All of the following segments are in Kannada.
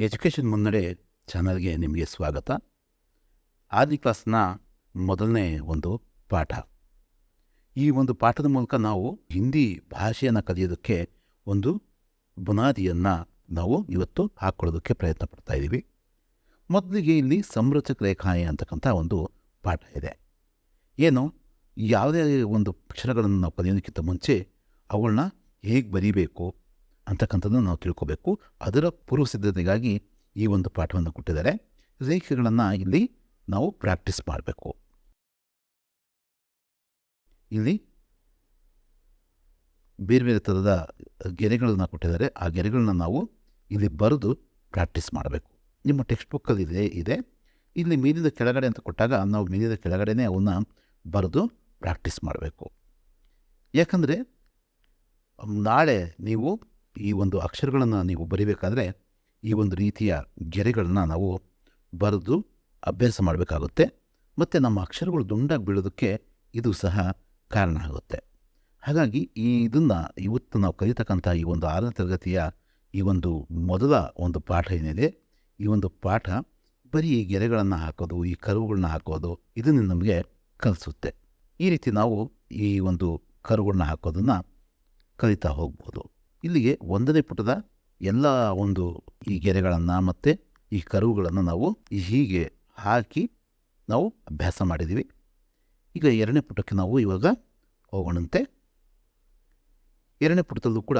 ಎಜುಕೇಷನ್ ಮುನ್ನಡೆ ಚಾನಲ್ಗೆ ನಿಮಗೆ ಸ್ವಾಗತ. ಆದಿ ಕ್ಲಾಸ್ನ ಮೊದಲನೇ ಒಂದು ಪಾಠ. ಈ ಒಂದು ಪಾಠದ ಮೂಲಕ ನಾವು ಹಿಂದಿ ಭಾಷೆಯನ್ನು ಕಲಿಯೋದಕ್ಕೆ ಒಂದು ಬುನಾದಿಯನ್ನು ನಾವು ಇವತ್ತು ಹಾಕ್ಕೊಳ್ಳೋದಕ್ಕೆ ಪ್ರಯತ್ನ ಪಡ್ತಾ ಇದ್ದೀವಿ ಮೊದಲಿಗೆ ಇಲ್ಲಿ ಸಂರಚಕ ರೇಖಾಯ ಅಂತಕ್ಕಂಥ ಒಂದು ಪಾಠ ಇದೆ. ಏನು? ಯಾವುದೇ ಒಂದು ಅಕ್ಷರಗಳನ್ನು ನಾವು ಕಲಿಯೋದಕ್ಕಿಂತ ಮುಂಚೆ ಅವುಗಳನ್ನ ಹೇಗೆ ಬರೀಬೇಕು? ಅಂತಕ್ಕಂಥದ್ದನ್ನು ನಾವು ತಿಳ್ಕೋಬೇಕು. ಅದರ ಪೂರ್ವ ಸಿದ್ಧತೆಗಾಗಿ ಈ ಒಂದು ಪಾಠವನ್ನು ಕೊಟ್ಟಿದ್ದಾರೆ. ರೇಖೆಗಳನ್ನು ಇಲ್ಲಿ ನಾವು ಪ್ರಾಕ್ಟೀಸ್ ಮಾಡಬೇಕು. ಇಲ್ಲಿ ಬೇರೆ ಬೇರೆ ಥರದ ಗೆರೆಗಳನ್ನು ಕೊಟ್ಟಿದ್ದಾರೆ. ಆ ಗೆರೆಗಳನ್ನ ನಾವು ಇಲ್ಲಿ ಬರೆದು ಪ್ರಾಕ್ಟೀಸ್ ಮಾಡಬೇಕು. ನಿಮ್ಮ ಟೆಕ್ಸ್ಟ್ ಬುಕ್ಕಲ್ಲಿ ಇದೆ ಇದೆ. ಇಲ್ಲಿ ಮೀನಿನ ಕೆಳಗಡೆ ಅಂತ ಕೊಟ್ಟಾಗ ನಾವು ಮೀನಿನ ಕೆಳಗಡೆನೇ ಅವನ್ನ ಬರೆದು ಪ್ರಾಕ್ಟೀಸ್ ಮಾಡಬೇಕು. ಯಾಕಂದರೆ, ನಾಳೆ ನೀವು ಈ ಒಂದು ಅಕ್ಷರಗಳನ್ನು ನೀವು ಬರಿಬೇಕಾದ್ರೆ ಈ ಒಂದು ರೀತಿಯ ಗೆರೆಗಳನ್ನ ನಾವು ಬರೆದು ಅಭ್ಯಾಸ ಮಾಡಬೇಕಾಗುತ್ತೆ. ಮತ್ತು ನಮ್ಮ ಅಕ್ಷರಗಳು ದುಂಡಾಗಿ ಬೀಳೋದಕ್ಕೆ ಇದು ಸಹ ಕಾರಣ ಆಗುತ್ತೆ. ಹಾಗಾಗಿ ಈ ಇದನ್ನು ಇವತ್ತು ನಾವು ಕಲಿತಕ್ಕಂಥ ಈ ಒಂದು ಆರನೇ ತರಗತಿಯ ಈ ಒಂದು ಮೊದಲ ಒಂದು ಪಾಠ ಏನಿದೆ, ಈ ಒಂದು ಪಾಠ ಬರೀ ಈ ಗೆರೆಗಳನ್ನು ಹಾಕೋದು, ಈ ಕರುಗಳನ್ನ ಹಾಕೋದು ಇದನ್ನು ನಮಗೆ ಕಲಿಸುತ್ತೆ. ಈ ರೀತಿ ನಾವು ಈ ಒಂದು ಕರುಗಳನ್ನ ಹಾಕೋದನ್ನು ಕಲಿತಾ ಹೋಗ್ಬೋದು. ಇಲ್ಲಿಗೆ ಒಂದನೇ ಪುಟದ ಎಲ್ಲ ಒಂದು ಈ ಗೆರೆಗಳನ್ನು ಮತ್ತು ಈ ಕರುಗಳನ್ನು ನಾವು ಹೀಗೆ ಹಾಕಿ ನಾವು ಅಭ್ಯಾಸ ಮಾಡಿದ್ದೀವಿ. ಈಗ ಎರಡನೇ ಪುಟಕ್ಕೆ ನಾವು ಇವಾಗ ಹೋಗೋಣಂತೆ. ಎರಡನೇ ಪುಟದಲ್ಲೂ ಕೂಡ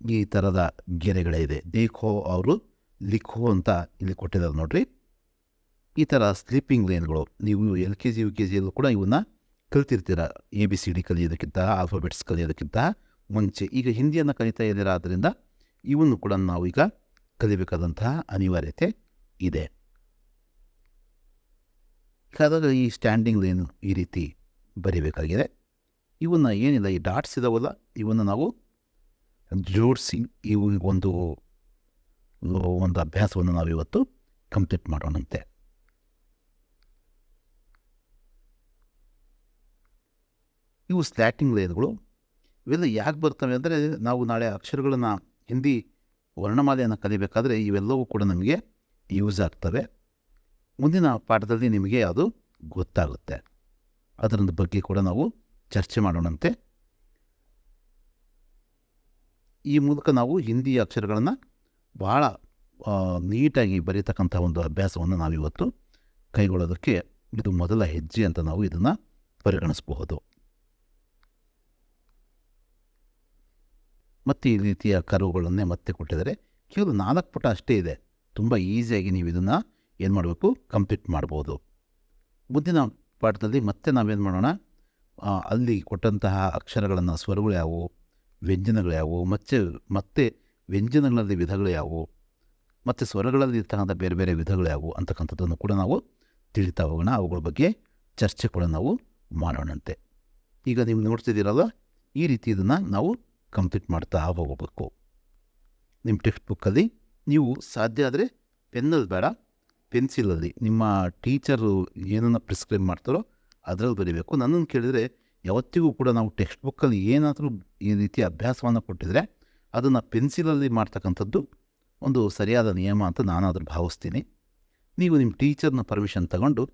ಈ ಥರದ ಗೆರೆಗಳೇ ಇದೆ. ದೇಖೋ ಅವರು ಲಿಖೋ ಅಂತ ಇಲ್ಲಿ ಕೊಟ್ಟಿದ್ದಾರೆ ನೋಡಿರಿ. ಈ ಥರ ಸ್ಲೀಪಿಂಗ್ ಲೈನ್ಗಳು. ನೀವು L K G, U K ಜಿಯಲ್ಲೂ ಕೂಡ ಇವನ್ನ ಕಲ್ತಿರ್ತೀರ. ಎ, ಬಿ, ಸಿ, ಡಿ ಕಲಿಯೋದಕ್ಕಿಂತ ಆಲ್ಫಾಬೆಟ್ಸ್ ಕಲಿಯೋದಕ್ಕಿಂತ. ಮುಂಚೆ ಈಗ ಹಿಂದಿಯನ್ನು ಕಲಿತಾ ಇದ್ದೀರಾದ್ದರಿಂದ ಇವನ್ನು ಕೂಡ ನಾವು ಈಗ ಕಲಿಬೇಕಾದಂತಹ ಅನಿವಾರ್ಯತೆ ಇದೆ. ಹಾಗಾಗಿ ಈ ಸ್ಟ್ಯಾಂಡಿಂಗ್ ಏನು ಈ ರೀತಿ ಬರೀಬೇಕಾಗಿದೆ. ಇವನ್ನ ಏನಿಲ್ಲ, ಈ ಡಾಟ್ಸ್ ಇದಾವಲ್ಲ, ಇವನ್ನು ನಾವು ಜೋಡಿಸಿ ಇವು ಒಂದು ಒಂದು ಅಭ್ಯಾಸವನ್ನು ನಾವು ಇವತ್ತು ಕಂಪ್ಲೀಟ್ ಮಾಡೋಣಂತೆ. ಇವು ಸ್ಲ್ಯಾಟಿಂಗ್ ಲೈನ್ಗಳು ಇವೆಲ್ಲ ಯಾಕೆ ಬರ್ತವೆ ಅಂದರೆ ನಾವು ನಾಳೆ ಅಕ್ಷರಗಳನ್ನು ಹಿಂದಿ ವರ್ಣಮಾಲೆಯನ್ನು ಕಲಿಬೇಕಾದ್ರೆ ಇವೆಲ್ಲವೂ ಕೂಡ ನಮಗೆ ಯೂಸ್ ಆಗ್ತವೆ. ಮುಂದಿನ ಪಾಠದಲ್ಲಿ ನಿಮಗೆ ಅದು ಗೊತ್ತಾಗುತ್ತೆ. ಅದರ ಬಗ್ಗೆ ಕೂಡ ನಾವು ಚರ್ಚೆ ಮಾಡೋಣಂತೆ. ಈ ಮೂಲಕ ನಾವು ಹಿಂದಿ ಅಕ್ಷರಗಳನ್ನು ಭಾಳ ನೀಟಾಗಿ ಬರೀತಕ್ಕಂಥ ಒಂದು ಅಭ್ಯಾಸವನ್ನು ನಾವಿವತ್ತು ಕೈಗೊಳ್ಳೋದಕ್ಕೆ ಇದು ಮೊದಲ ಹೆಜ್ಜೆ ಅಂತ ನಾವು ಇದನ್ನು ಪರಿಗಣಿಸಬಹುದು. ಮತ್ತು ಈ ರೀತಿಯ ಕರುಗಳನ್ನೇ ಮತ್ತೆ ಕೊಟ್ಟಿದ್ದಾರೆ. ಕೇವಲ ನಾಲ್ಕು ಪುಟ ಅಷ್ಟೇ ಇದೆ. ತುಂಬ ಈಸಿಯಾಗಿ ನೀವು ಇದನ್ನು ಏನು ಮಾಡಬೇಕು? ಕಂಪ್ಲೀಟ್ ಮಾಡ್ಬೋದು. ಮುಂದಿನ ಪಾಠದಲ್ಲಿ ಮತ್ತೆ ನಾವೇನು ಮಾಡೋಣ? ಅಲ್ಲಿ ಕೊಟ್ಟಂತಹ ಅಕ್ಷರಗಳನ್ನು ಸ್ವರಗಳು ಯಾವುವು? ವ್ಯಂಜನಗಳು ಯಾವುವು? ಮತ್ತೆ ಮತ್ತೆ ವ್ಯಂಜನಗಳಲ್ಲಿ ವಿಧಗಳು ಯಾವುವು? ಮತ್ತು ಸ್ವರಗಳಲ್ಲಿ ಇರ್ತಕ್ಕಂಥ ಬೇರೆ ಬೇರೆ ವಿಧಗಳು ಯಾವುವು? ಅಂತಕ್ಕಂಥದ್ದನ್ನು ಕೂಡ ನಾವು ತಿಳಿತಾ ಹೋಗೋಣ. ಅವುಗಳ ಬಗ್ಗೆ ಚರ್ಚೆ ಕೂಡ ನಾವು ಮಾಡೋಣಂತೆ. ಈಗ ನೀವು ನೋಡ್ತಿದ್ದೀರಲ್ಲ ಈ ರೀತಿ ಇದನ್ನು ನಾವು ಕಂಪ್ಲೀಟ್ ಮಾಡ್ತಾ ಹೋಗಬೇಕು. ನಿಮ್ಮ ಟೆಕ್ಸ್ಟ್ ಬುಕ್ಕಲ್ಲಿ ನೀವು ಸಾಧ್ಯ ಆದರೆ ಪೆನ್ನಲ್ಲಿ ಬೇಡ ಪೆನ್ಸಿಲಲ್ಲಿ ನಿಮ್ಮ ಟೀಚರು ಏನನ್ನು ಪ್ರಿಸ್ಕ್ರೈಬ್ ಮಾಡ್ತಾರೋ ಅದರಲ್ಲಿ ಬರೀಬೇಕು. ನನ್ನನ್ನು ಕೇಳಿದರೆ ಯಾವತ್ತಿಗೂ ಕೂಡ ನಾವು ಟೆಕ್ಸ್ಟ್ ಬುಕ್ಕಲ್ಲಿ ಏನಾದರೂ ಈ ರೀತಿ ಅಭ್ಯಾಸವನ್ನು ಕೊಟ್ಟಿದರೆ ಅದನ್ನು ಪೆನ್ಸಿಲಲ್ಲಿ ಮಾಡ್ತಕ್ಕಂಥದ್ದು ಒಂದು ಸರಿಯಾದ ನಿಯಮ ಅಂತ ನಾನಾದರೂ ಭಾವಿಸ್ತೀನಿ. ನೀವು ನಿಮ್ಮ ಟೀಚರ್ನ ಪರ್ಮಿಷನ್ ತಗೊಂಡು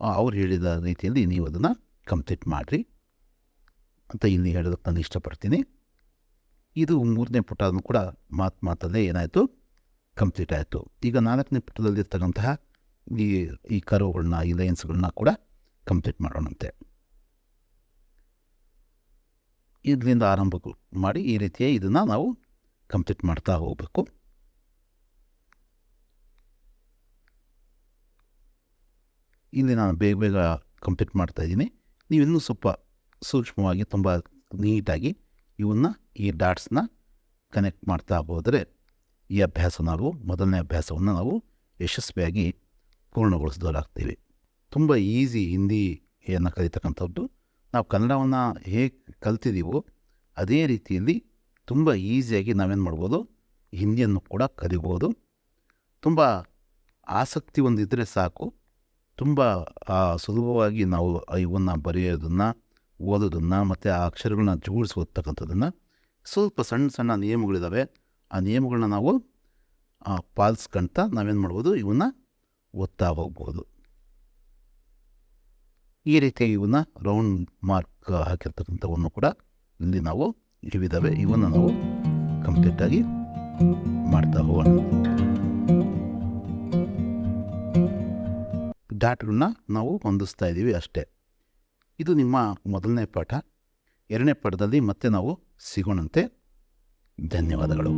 ಅವ್ರು ಹೇಳಿದ ರೀತಿಯಲ್ಲಿ ನೀವು ಅದನ್ನು ಕಂಪ್ಲೀಟ್ ಮಾಡಿರಿ ಅಂತ ಇಲ್ಲಿ ಹೇಳೋದಕ್ಕೆ ನಾನು ಇಷ್ಟಪಡ್ತೀನಿ. ಇದು ಮೂರನೇ ಪುಟನೂ ಕೂಡ ಮಾತು, ಮಾತಲ್ಲೇ ಏನಾಯಿತು? ಕಂಪ್ಲೀಟ್ ಆಯಿತು. ಈಗ ನಾಲ್ಕನೇ ಪುಟದಲ್ಲಿರ್ತಕ್ಕಂತಹ ಈ ಈ ಕರುಗಳನ್ನ ಈ ಲೈನ್ಸ್ಗಳನ್ನ ಕೂಡ ಕಂಪ್ಲೀಟ್ ಮಾಡೋಣಂತೆ. ಇದರಿಂದ ಆರಂಭ ಮಾಡಿ ಈ ರೀತಿಯ ಇದನ್ನು ನಾವು ಕಂಪ್ಲೀಟ್ ಮಾಡ್ತಾ ಹೋಗಬೇಕು. ಇಲ್ಲಿ ನಾನು ಬೇಗ ಬೇಗ ಕಂಪ್ಲೀಟ್ ಮಾಡ್ತಾ ಇದ್ದೀನಿ. ನೀವು ಇನ್ನೂ ಸ್ವಲ್ಪ ಸೂಕ್ಷ್ಮವಾಗಿ, ತುಂಬ ನೀಟಾಗಿ ಇವನ್ನ ಈ ಡಾಟ್ಸ್ನ ಕನೆಕ್ಟ್ ಮಾಡ್ತಾ ಹೋದರೆ ಈ ಅಭ್ಯಾಸ ನಾವು, ಮೊದಲನೇ ಅಭ್ಯಾಸವನ್ನು ನಾವು ಯಶಸ್ವಿಯಾಗಿ ಪೂರ್ಣಗೊಳಿಸಿದವರಾಗ್ತೀವಿ. ತುಂಬ ಈಸಿ ಹಿಂದಿಯನ್ನು ಕಲಿತಕ್ಕಂಥದ್ದು. ನಾವು ಕನ್ನಡವನ್ನು ಹೇಗೆ ಕಲ್ತಿದ್ದೀವೋ ಅದೇ ರೀತಿಯಲ್ಲಿ ತುಂಬ ಈಸಿಯಾಗಿ ನಾವೇನು ಮಾಡ್ಬೋದು, ಹಿಂದಿಯನ್ನು ಕೂಡ ಕಲಿಬೋದು. ತುಂಬ ಆಸಕ್ತಿ ಒಂದಿದ್ದರೆ ಸಾಕು. ತುಂಬ ಸುಲಭವಾಗಿ ನಾವು ಇವನ್ನು ಬರೆಯೋದನ್ನು ಓದೋದನ್ನು ಮತ್ತು ಆ ಅಕ್ಷರಗಳನ್ನ ಜೋಡಿಸಿ ಓದ್ತಕ್ಕಂಥದ್ದನ್ನು ಸ್ವಲ್ಪ ಸಣ್ಣ ಸಣ್ಣ ನಿಯಮಗಳಿದ್ದಾವೆ ಆ ನಿಯಮಗಳನ್ನ ನಾವು ಪಾಲಿಸ್ಕೊಂತ ನಾವೇನು ಮಾಡ್ಬೋದು ಇವನ್ನ ಓದ್ತಾ ಹೋಗ್ಬೋದು. ಈ ರೀತಿ ಇವನ್ನ ರೌಂಡ್ ಮಾರ್ಕ್ ಹಾಕಿರ್ತಕ್ಕಂಥವನ್ನು ಕೂಡ ಇಲ್ಲಿ ನಾವು ಇವಿದ್ದಾವೆ ಇವನ್ನು ನಾವು ಕಂಪ್ಲೀಟಾಗಿ ಮಾಡ್ತಾ ಹೋಗೋಣ. ಡಾಟ್ಗಳನ್ನ ನಾವು ಹೊಂದಿಸ್ತಾ ಇದ್ದೀವಿ ಅಷ್ಟೇ. ಇದು ನಿಮ್ಮ ಮೊದಲನೇ ಪಾಠ. ಎರಡನೇ ಪಾಠದಲ್ಲಿ ಮತ್ತೆ ನಾವು ಸಿಗೋಣಂತೆ. ಧನ್ಯವಾದಗಳು.